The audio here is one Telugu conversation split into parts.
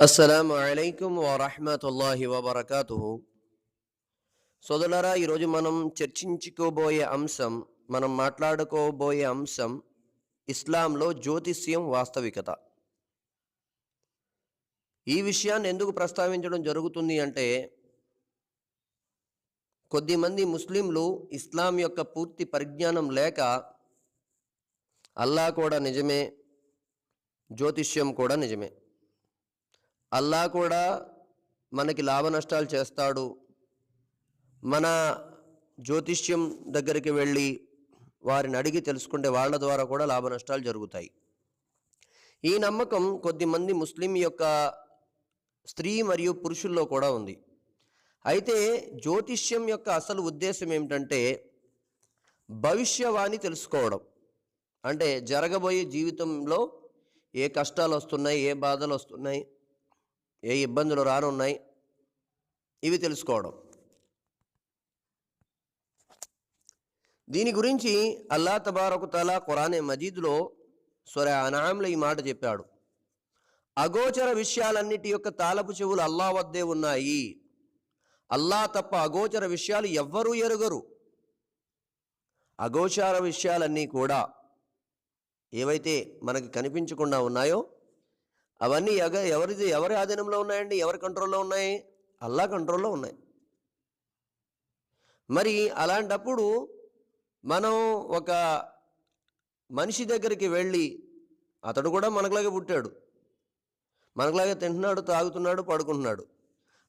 అస్సలం అయికం వరహమతుల్లాహి వబర్కాతు సోదరులరా ఈరోజు మనం చర్చించుకోబోయే అంశం మనం మాట్లాడుకోబోయే అంశం ఇస్లాంలో జ్యోతిష్యం వాస్తవికత. ఈ విషయాన్ని ఎందుకు ప్రస్తావించడం జరుగుతుంది అంటే కొద్దిమంది ముస్లింలు ఇస్లాం యొక్క పూర్తి పరిజ్ఞానం లేక అల్లా కూడా నిజమే జ్యోతిష్యం కూడా నిజమే. అల్లా కూడా మనకి లాభ నష్టాలు చేస్తాడు. మన జ్యోతిష్యం దగ్గరికి వెళ్ళి వారిని అడిగి తెలుసుకుంటే వాళ్ళ ద్వారా కూడా లాభ నష్టాలు జరుగుతాయి. ఈ నమ్మకం కొద్దిమంది ముస్లిం యొక్క స్త్రీ మరియు పురుషుల్లో కూడా ఉంది. అయితే జ్యోతిష్యం యొక్క అసలు ఉద్దేశం ఏమిటంటే భవిష్యవాణి తెలుసుకోవడం. అంటే జరగబోయే జీవితంలో ఏ కష్టాలు వస్తున్నాయి ఏ బాధలు వస్తున్నాయి ఏ ఇబ్బందులు రానున్నాయి ఇవి తెలుసుకోవడం. దీని గురించి అల్లా తబారకు తలా ఖురానే మజీద్లో సొర అనాంలో ఈ మాట చెప్పాడు. అగోచర విషయాలన్నిటి యొక్క తాలపు చెవులు అల్లా వద్దే ఉన్నాయి. అల్లా తప్ప అగోచర విషయాలు ఎవ్వరూ ఎరుగరు. అగోచర విషయాలన్నీ కూడా ఏవైతే మనకి కనిపించకుండా ఉన్నాయో అవన్నీ ఎగ ఎవరిది ఎవరి ఆధీనంలో ఉన్నాయండి? ఎవరి కంట్రోల్లో ఉన్నాయి? అల్లా కంట్రోల్లో ఉన్నాయి. మరి అలాంటప్పుడు మనం ఒక మనిషి దగ్గరికి వెళ్ళి అతడు కూడా మనకులాగే పుట్టాడు. మనకులాగే తింటున్నాడు తాగుతున్నాడు పడుకుంటున్నాడు.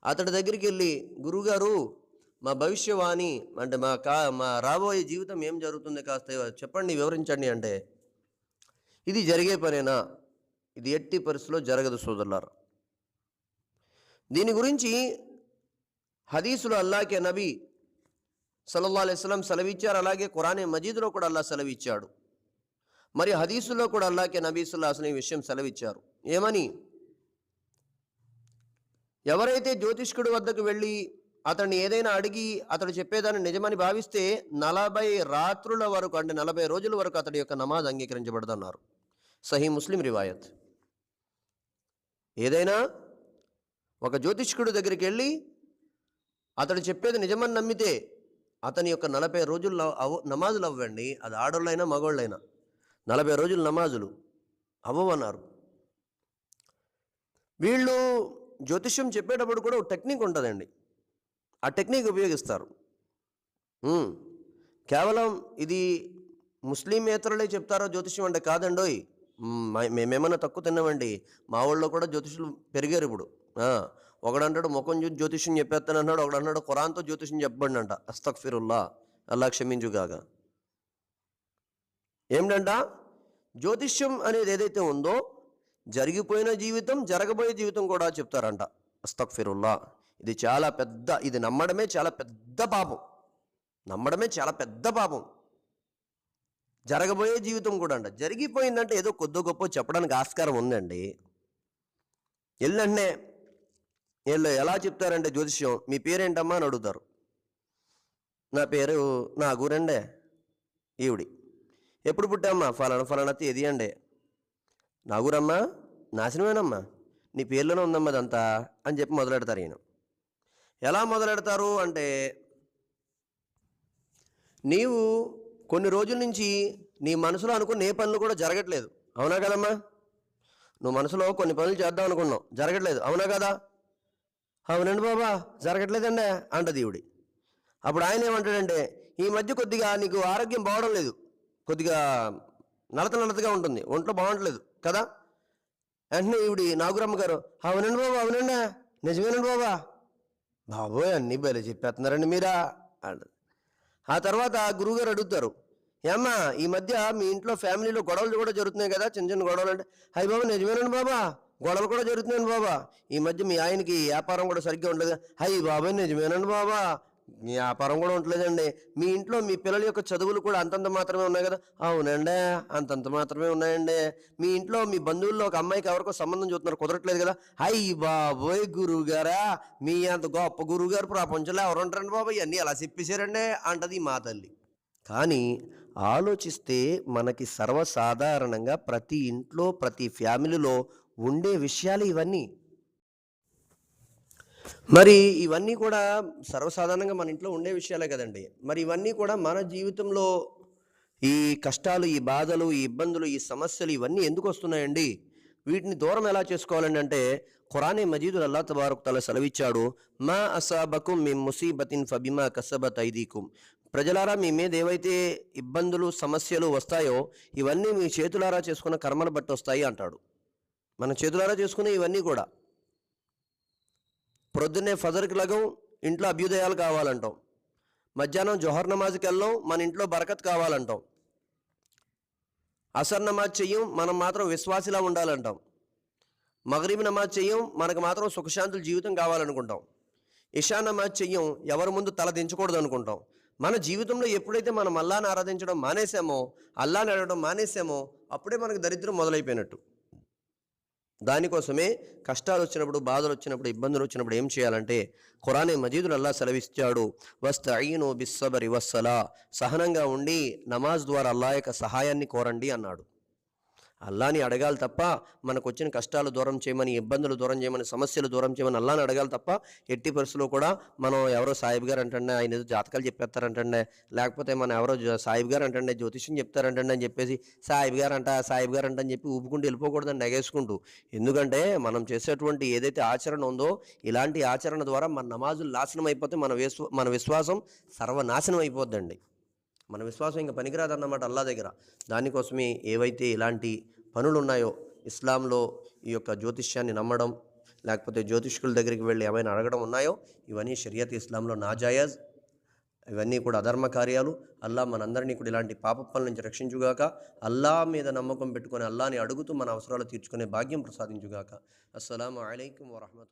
అతడి దగ్గరికి వెళ్ళి గురుగారు మా భవిష్యవాణి అంటే మా కా మా రాబోయే జీవితం ఏం జరుగుతుంది కాస్త చెప్పండి వివరించండి అంటే. ఇది జరిగే పనేనా? ఇది ఎట్టి పరిస్థితిలో జరగదు సోదరులారు. దీని గురించి హదీసులు అల్లాకే నబీ సల్లల్లా అలైస్లం సెలవిచ్చారు. అలాగే ఖురానే మజీద్లో కూడా అల్లా సెలవిచ్చాడు. మరి హదీసులో కూడా అల్లాకే నబీ సుల్లా అసలు ఈ విషయం సెలవిచ్చారు. ఏమని? ఎవరైతే జ్యోతిష్కుడి వద్దకు వెళ్ళి అతన్ని ఏదైనా అడిగి అతడు చెప్పేదాన్ని నిజమని భావిస్తే నలభై రాత్రుల వరకు అంటే నలభై రోజుల వరకు అతడి యొక్క నమాజ్ అంగీకరించబడదన్నారు. సహీ ముస్లిం రివాయత్. ఏదైనా ఒక జ్యోతిష్కుడి దగ్గరికి వెళ్ళి అతడు చెప్పేది నిజమని నమ్మితే అతని యొక్క నలభై రోజులు అవ నమాజులు అవ్వండి. అది ఆడోళ్ళైనా మగోళ్ళైనా. నలభై రోజులు నమాజులు అవ్వమన్నారు. వీళ్ళు జ్యోతిష్యం చెప్పేటప్పుడు కూడా ఒక టెక్నిక్ ఉంటుందండి. ఆ టెక్నిక్ ఉపయోగిస్తారు. కేవలం ఇది ముస్లిమేతరులే చెప్తారో జ్యోతిష్యం అంటే కాదండోయ్. మేమేమన్నా తక్కువ తిన్నామండి. మా ఊళ్ళో కూడా జ్యోతిషులు పెరిగారు ఇప్పుడు. ఒకడు ఒకడంటాడు ముఖం చూసి జ్యోతిష్యం చెప్పేస్తాను అన్నాడు ఒకడు అన్నాడు ఖురాన్తో జ్యోతిష్యం చెప్పండి అంట అస్తక్ఫిరుల్లా అల్లా క్షమించుగాక. ఏమిటంట జ్యోతిష్యం అనేది ఏదైతే ఉందో జరిగిపోయిన జీవితం జరగబోయే జీవితం కూడా చెప్తారంట. అస్తక్ఫిరుల్లా. ఇది చాలా పెద్ద ఇది నమ్మడమే చాలా పెద్ద పాపం. నమ్మడమే చాలా పెద్ద పాపం. జరగబోయే జీవితం కూడా అంట జరిగిపోయిందంటే ఏదో కొద్దో గొప్ప చెప్పడానికి ఆస్కారం ఉందండి. వెళ్ళంటే వీళ్ళు ఎలా చెప్తారంటే జ్యోతిష్యం మీ పేరేంటమ్మా? అని అడుగుతారు. నా పేరు నా గురండే ఈవిడి. ఎప్పుడు పుట్టామ్మా? ఫలానా ఫలానా తేదీ అండి. నా ఊరమ్మా నాశనమేనమ్మా నీ పేర్లోనే ఉందమ్మా అదంతా అని చెప్పి మొదలెడతారు ఈయన. ఎలా మొదలెడతారు అంటే నీవు కొన్ని రోజుల నుంచి నీ మనసులో అనుకున్న ఏ పనులు కూడా జరగట్లేదు. అవునా కదమ్మా? నువ్వు మనసులో కొన్ని పనులు చేద్దాం అనుకున్నావు. జరగట్లేదు. అవునా కదా? అవునండి బాబా జరగట్లేదండి అంట దేవుడి. అప్పుడు ఆయన ఏమంటాడంటే ఈ మధ్య కొద్దిగా నీకు ఆరోగ్యం బాగడం లేదు. కొద్దిగా నలత నలతగా ఉంటుంది. ఒంట్లో బాగుంటలేదు కదా? వెంటనే ఈవిడి నాగురమ్మ గారు అవునండి బాబా అవునండి. నిజమేనండి బాబా? బాబోయ్ అన్నీ బయలు చెప్పేస్తున్నారండి మీరా? అంటది. ఆ తర్వాత గురువుగారు అడుగుతారు ఏమ్మా ఈ మధ్య మీ ఇంట్లో ఫ్యామిలీలో గొడవలు కూడా జరుగుతున్నాయి కదా చిన్న చిన్న గొడవలు అంటే అయ్యి బాబా నిజమేనండి బాబా గొడవలు కూడా జరుగుతున్నాయండి బాబా. ఈ మధ్య మీ ఆయనకి వ్యాపారం కూడా సరిగ్గా ఉండదు అయ్యి బాబాయ్ నిజమేనండి బాబా. మీ వ్యాపారం కూడా ఉండలేదండి. మీ ఇంట్లో మీ పిల్లల యొక్క చదువులు కూడా అంతంత మాత్రమే ఉన్నాయి కదా? అవునండి అంతంత మాత్రమే ఉన్నాయండి. మీ ఇంట్లో మీ బంధువుల్లో ఒక అమ్మాయికి ఎవరికో సంబంధం చూస్తున్నారు కుదరట్లేదు కదా? అయ్యి బాబోయ్ గురువు గారా మీ అంత గొప్ప గురువు గారు ప్రపంచంలో ఎవరు ఉంటారండి బాబా? ఇవన్నీ ఎలా చెప్పేశారండి? అంటది మా తల్లి. కానీ ఆలోచిస్తే మనకి సర్వసాధారణంగా ప్రతి ఇంట్లో ప్రతి ఫ్యామిలీలో ఉండే విషయాలు ఇవన్నీ. మరి ఇవన్నీ కూడా సర్వసాధారణంగా మన ఇంట్లో ఉండే విషయాలే కదండి. మరి ఇవన్నీ కూడా మన జీవితంలో ఈ కష్టాలు ఈ బాధలు ఈ ఇబ్బందులు ఈ సమస్యలు ఇవన్నీ ఎందుకు వస్తున్నాయండి? వీటిని దూరం ఎలా చేసుకోవాలండి అంటే ఖురానే మజీదు అల్లా తబారక్ తల సెలవిచ్చాడు మా అసాబకుం మీ ముసీబతిన్ ఫబిమా కసబత్ ఐదీకుం. ప్రజలారా మీ మీద ఏవైతే ఇబ్బందులు సమస్యలు వస్తాయో ఇవన్నీ మీ చేతులారా చేసుకున్న కర్మను బట్టి వస్తాయి అంటాడు. మన చేతులారా చేసుకునే ఇవన్నీ కూడా. ప్రొద్దున్నే ఫజర్కి లగం ఇంట్లో అభ్యుదయాలు కావాలంటాం. మధ్యాహ్నం జొహర్ నమాజ్కి వెళ్ళాం మన ఇంట్లో బరకత్ కావాలంటాం. అసర్ నమాజ్ చెయ్యం మనం మాత్రం విశ్వాసిలా ఉండాలంటాం. మగరీబ్ నమాజ్ చెయ్యం మనకు మాత్రం సుఖశాంతుల జీవితం కావాలనుకుంటాం. ఇషా నమాజ్ చెయ్యం ఎవరి ముందు తల దించకూడదు అనుకుంటాం మన జీవితంలో ఎప్పుడైతే మనం అల్లాని ఆరాధించడం మానేసామో అల్లాని అడగడం మానేసామో అప్పుడే మనకు దరిద్రం మొదలైపోయినట్టు. దానికోసమే కష్టాలు వచ్చినప్పుడు బాధలు వచ్చినప్పుడు ఇబ్బందులు వచ్చినప్పుడు ఏం చేయాలంటే ఖురానే మజీదులు అల్లా సెలవిస్తాడు వస్తఈను బిస్సబరి వస్సలా సహనంగా ఉండి నమాజ్ ద్వారా అల్లా యొక్క సహాయాన్ని కోరండి అన్నాడు. అల్లాని అడగాలి తప్ప మనకు వచ్చిన కష్టాలు దూరం చేయమని ఇబ్బందులు దూరం చేయమని సమస్యలు దూరం చేయమని అల్లాని అడగాలి తప్ప ఎట్టి పరిస్థితుల్లో కూడా మనం ఎవరో సాహిబ్ గారు అంటండి ఆయన ఏదో జాతకాలు చెప్పేస్తారంటండి లేకపోతే మనం ఎవరో సాహిబ్ గారు అంటండి జ్యోతిష్యం చెప్తారంటండి అని చెప్పేసి సాహిబ్ గారు అంట సాహిబ్ గారు అంట అని చెప్పి ఊపుకుంటూ వెళ్ళిపోకూడదని నెగేసుకుంటూ. ఎందుకంటే మనం చేసేటువంటి ఏదైతే ఆచరణ ఉందో ఇలాంటి ఆచరణ ద్వారా మన నమాజులు నాశనం అయిపోతే మన విశ్వ మన విశ్వాసం సర్వనాశనం అయిపోద్దండి. మన విశ్వాసం ఇంకా పనికిరాదన్నమాట అల్లా దగ్గర. దానికోసమే ఏవైతే ఇలాంటి పనులు ఉన్నాయో ఇస్లాంలో ఈ యొక్క జ్యోతిష్యాన్ని నమ్మడం లేకపోతే జ్యోతిష్కుల దగ్గరికి వెళ్ళి ఏమైనా అడగడం ఉన్నాయో ఇవన్నీ షరియత్ ఇస్లాంలో నాజాయజ్. ఇవన్నీ కూడా అధర్మ కార్యాలు. అల్లా మనందరినీ కూడా ఇలాంటి పాప పనుల నుంచి రక్షించుగాక అల్లా మీద నమ్మకం పెట్టుకొని అల్లాని అడుగుతూ మన అవసరాలు తీర్చుకునే భాగ్యం ప్రసాదించుగాక. అస్సలం అయికం వరహమూల